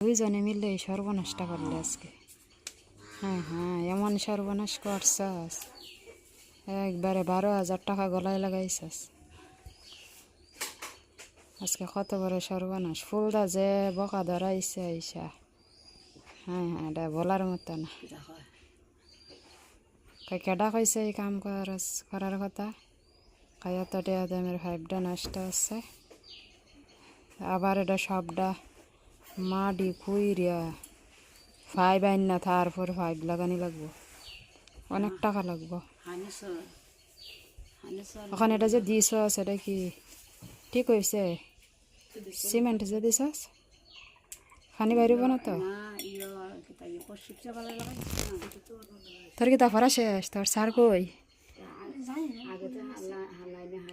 দুইজনে মিলে এই সর্বনাশটা করলে আজকে। হ্যাঁ হ্যাঁ এমন সর্বনাশ করছাস। একবারে বারো হাজার টাকা গলায় লাগাইছাস। আজকে কত বড় সর্বনাশ। ফুলদা যে বকা ধরাইছে আইসা। হ্যাঁ হ্যাঁ এটা বলার মতো না। কেডা কইছে এই কাম করার করার কথা? কায়া তো টেয়া ফাইভটা নষ্ট আছে আবার এটা সবটা মাটি খুইরিয়া ফাইভ আইন না তারপর ফাইভ লাগানি লাগবো। অনেক টাকা লাগবো। এখন এটা যে দিছ সেটা কি? ঠিক হয়েছে সিমেন্ট যে দিছ খানি বাইরিব না তো? তোর কি তারপর শেষ? তোর সার কই?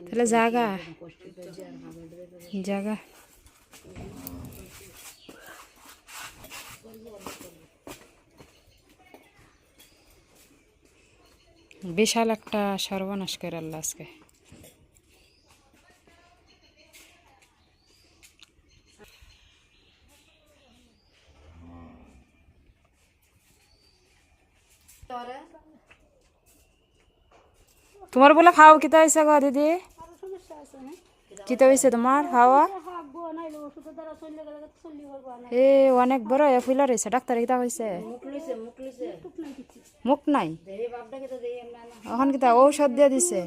তাহলে জাগা। জাগা। বিশাল একটা সর্বনাশ করে আল্লাহ আজকে। তোমার বলে খাও কিতা হয়েছে গো দিদি? কিতা হয়েছে তোমার খাওয়া? এ অনেক বড় এ ফুলা রয়েছে ডাক্তার কিতা হয়েছে? মুখ নাই? এখন কিতা ঔষধ দিয়ে দিছে?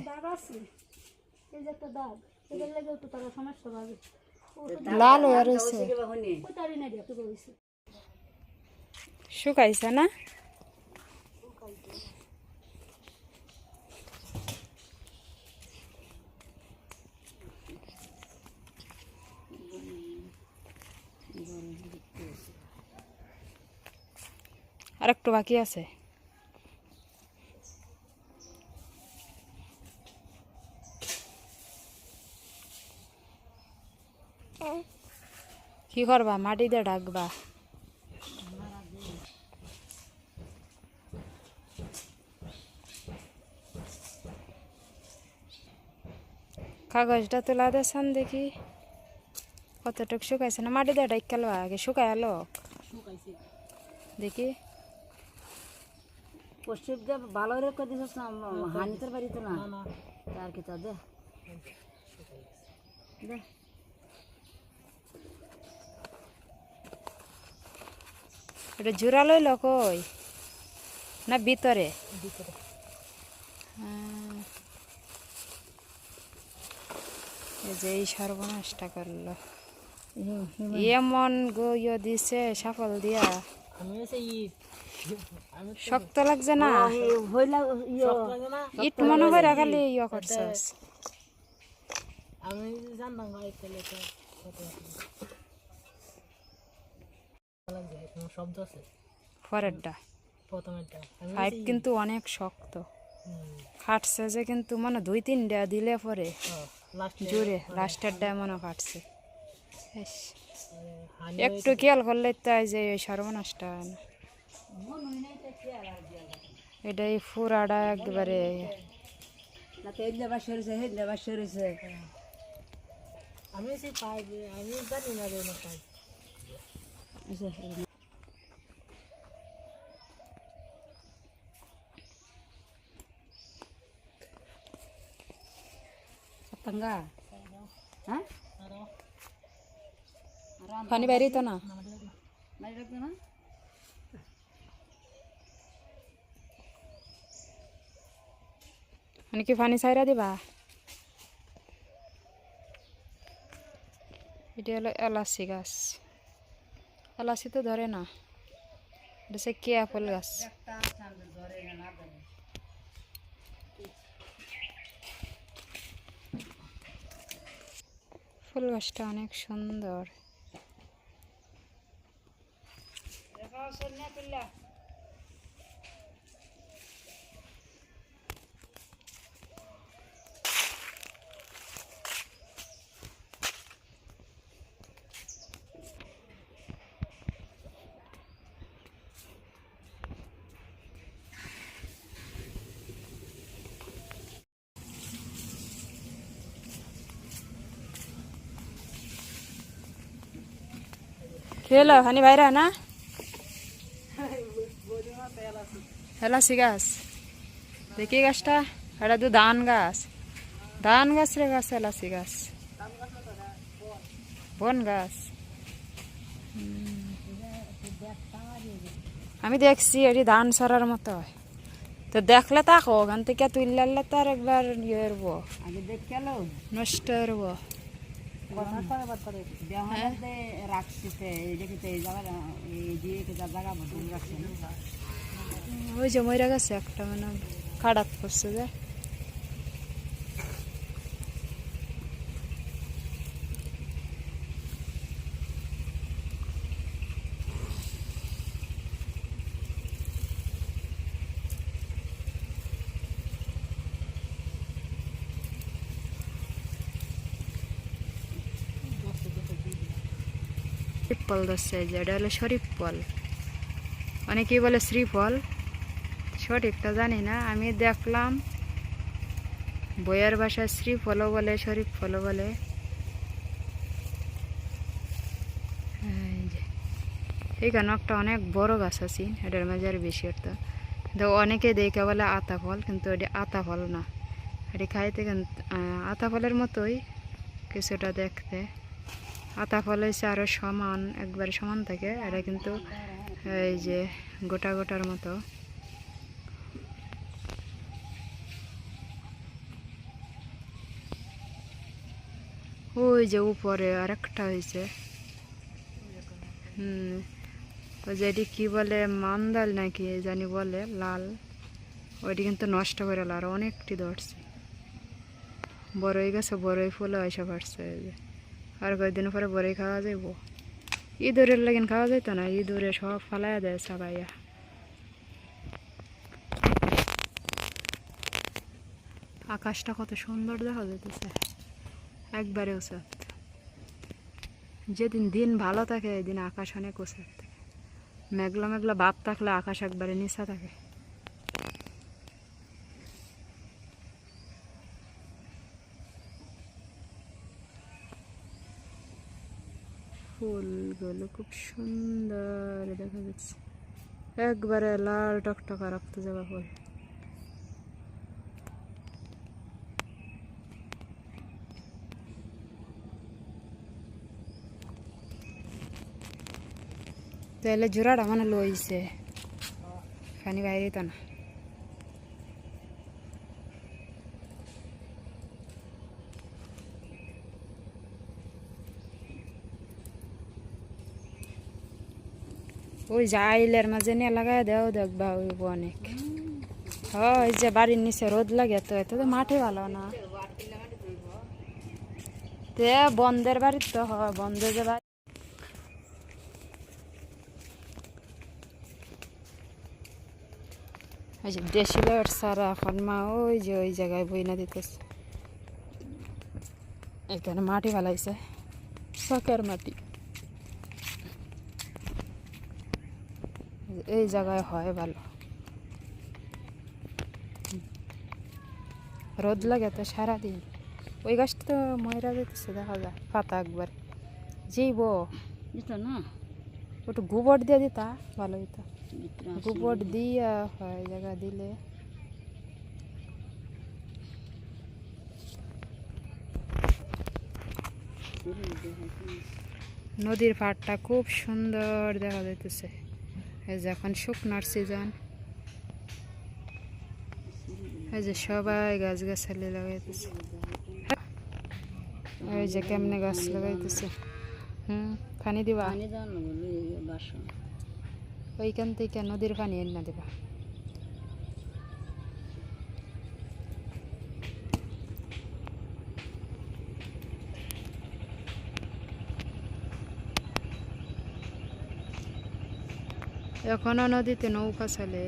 লাল হয়ে রয়েছে। শুকাইছে না? আর একটু বাকি আছে। কি করবা? মাটি দিয়ে ডাকবা কাগজটা তোলা দেন দেখি। কতটুক শুকাইছে না? মাটি দিয়ে ডাইকালো আগে শুকাই আলো দেখি। পশ্চিম ভালো রেখে দিছিস না? হানিতের বাড়িতে না। তার কি তা দে। এটা জোড়ালই লকই না ভিতরে? হ্যাঁ। এই যে এই সর্বনাশটা করল। এমন গো ইয়ে দিছে সাফল দিয়া। শক্ত লাগছে না? হইলা ইয়ে। ইট মনে করে খালি ইয়ে করছস আমি জানতাম ভাই তাহলে তো কত লাগছে কোনো শব্দ আছে? পরেরটা। প্রথমেরটা। পাইপ কিন্তু অনেক শক্ত। খাটছে যে কিন্তু মানে দুই তিনটা দিলে পরে জোরে লাস্টের ডায় মনে কাটছে ইস, হানি একটু খেয়াল করলে তাই যে ওই সর্বনাশটা হয় না। এটাই ফুরাটা একবারে। আমি সেই আমি জানি না রে না পাইপ সপ্তাঙ্গা হ্যাঁ পানি বাইরে তো না মারি রাখবে না মানে কি পানি সাইরা দিবা এটা হলো এলাচি গাছ এলাচি তো ধরে না। এটা সে কে আপেল গাছ। ফুল গাছটা অনেক সুন্দর। হলো হানি ভাইরা না হেলাসি গাছ দেখি গাছটা এটা তো ধান গাছ ধান গাছ রে গাছ এলাচি গাছ বন গাছ আমি দেখছি এটি ধান সরার মতো তো দেখলে তাকো ওখান থেকে তুললে তো আর একবার ইয়ে নষ্ট হব ওই যে ময়রা গেছে একটা মানে খারাপ করছে যে। ফল ধরছে যে এটা হলো শরীফ ফল অনেকেই বলে শ্রীফল। সঠিকটা জানি না আমি দেখলাম বইয়ের ভাষায় শ্রীফলও বলে শরীফ ফলও বলে। এইখানে একটা অনেক বড় গাছ আছে এটার মাঝে আর বেশি একটা। তো অনেকে দেখে বলে আতা ফল কিন্তু এটি আতা ফল না। এটি খাইতে কিন্তু, আতা ফলের মতোই কিছুটা দেখতে। আতা ফল হয়েছে আরও সমান, একবারে সমান থাকে, এটা কিন্তু এই যে গোটা গোটার মতো। ওই যে উপরে আরেকটা হয়েছে। হুম, ওই যে এটি কি বলে, মান্দাল নাকি জানি বলে, লাল। ওইটি কিন্তু নষ্ট করে আর অনেকটি ধরছে। বড়ই গেছে বড়ই ফুলও এসে পারছে এই যে। আর কয়েকদিন পরে বড়ই খাওয়া যাইব। ইঁদুরের লাগিন খাওয়া যাইতো না ইঁদুরে সব ফালাইয়া দেয় সবাইয়া। আকাশটা কত সুন্দর দেখা যাইতেছে, একবারে উচাত। যেদিন দিন ভালো থাকে, এদিন আকাশ অনেক উচাত থাকে। মেঘলা মেঘলা ভাব থাকলে আকাশ একবারে নিচা থাকে। ফুলগুলো খুব সুন্দর, দেখা যাচ্ছে। একবারে লাল টকটকা রক্ত যাওয়া ফুল তাহলে জোড়াটা মানে লইছে। পানি বাইরে তো না। ওই যে আইলের মাঝে নিয়ে লাগাই দেও দেখবা ওই অনেক হ্যাঁ ওই যে বাড়ির নিচে রোদ লাগে তো, এত তো মাঠে ভালো না। তে বন্ধের বাড়ির তো, হয় বন্ধ যে বাড়ি। ওই যে লেট সারা এখন মা ওই যে ওই জায়গায় বইনা দিতেছে। এখানে মাটি ফেলাইছে শখের মাটি। এই জায়গায় হয় ভালো। রোদ লাগে তো সারাদিন। ওই গাছটা তো ময়রা যেতেছে দেখা যায় পাতা একবার। বুঝতো না? একটু গোবর দিয়ে দিতা ভালো হইতো। গোবর দিয়া হয় জায়গা দিলে। নদীর পাড়টা খুব সুন্দর দেখা যাইতেছে। এই যে এখন শুকনার সিজন এই যে সবাই গাছ গাছালি লাগাইতেছে। এই যে কেমনে গাছ লাগাইতেছে। হুম পানি দিবা? ওইখান থেকে নদীর পানি এনে দেবা। এখনও নদীতে নৌকা চলে।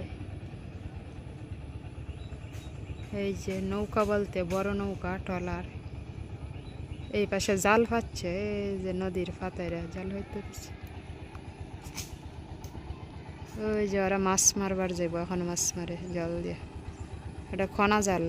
এই যে নৌকা বলতে বড় নৌকা, ট্রলার। এই পাশে জাল পাচ্ছে এই যে নদীর পাতায় জাল হইতে ওই যে ওরা মাছ মারবার যাইব, এখন মাছ মারে জল দিয়ে। এটা খনা জাল।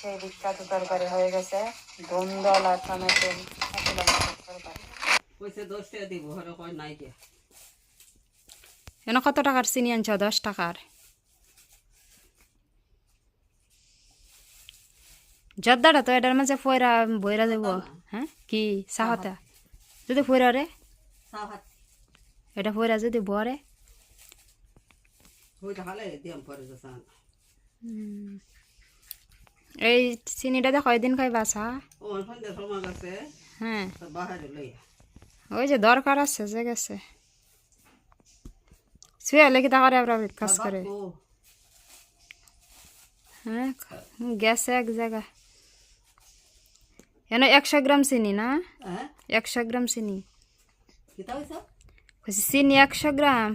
সেই বিখ্যাত তরকারি হয়ে গেছে। ধুমদল আর টমেটো তরকারি কইছে দশ টাকা দিব হরে কয় নাই কে এন কত টাকার চিনি আনছ? দশ টাকার। জর্দাটা তো এটার মাঝে ফয়রা বইরা দেব। হ্যাঁ? কি? চাহতা যদি ফয়রা রে? এটা ফয়রা যদি বরে? হইতে খালে দিয়াম পরে যে চান এই চিনিটা দিয়ে কয়দিন সময় গেছে হ্যাঁ। ওই যে দরকার আছে যে গেছে। শুয়ে লেখি তাকারে আমরা কাজ করে? হ্যাঁ গেছে এক জায়গা এনে একশো গ্রাম চিনি না? হ্যাঁ? একশো গ্রাম চিনি। চিনি একশো গ্রাম।